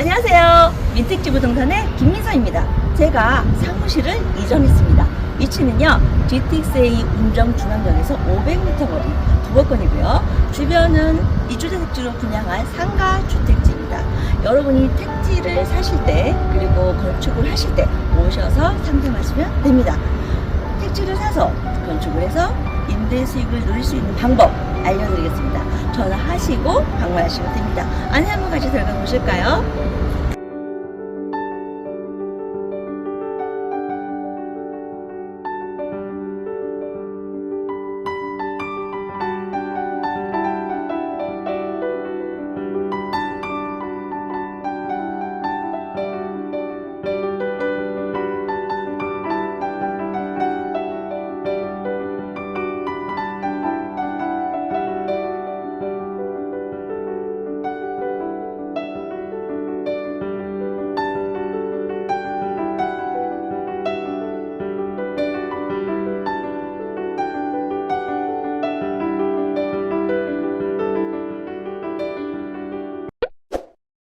안녕하세요. 민택지 부동산의 김민서입니다. 제가 사무실을 이전했습니다. 위치는요, GTX-A 운정 중앙역에서 500m 거리 도보권이고요. 주변은 이주대 택지로 분양한 상가 주택지입니다. 여러분이 택지를 사실 때 그리고 건축을 하실 때 오셔서 상담하시면 됩니다. 택지를 사서 건축을 해서 임대 수익을 누릴 수 있는 방법 알려드리겠습니다. 전화하시고 방문하시면 됩니다. 안내 한번 같이 들어가 보실까요?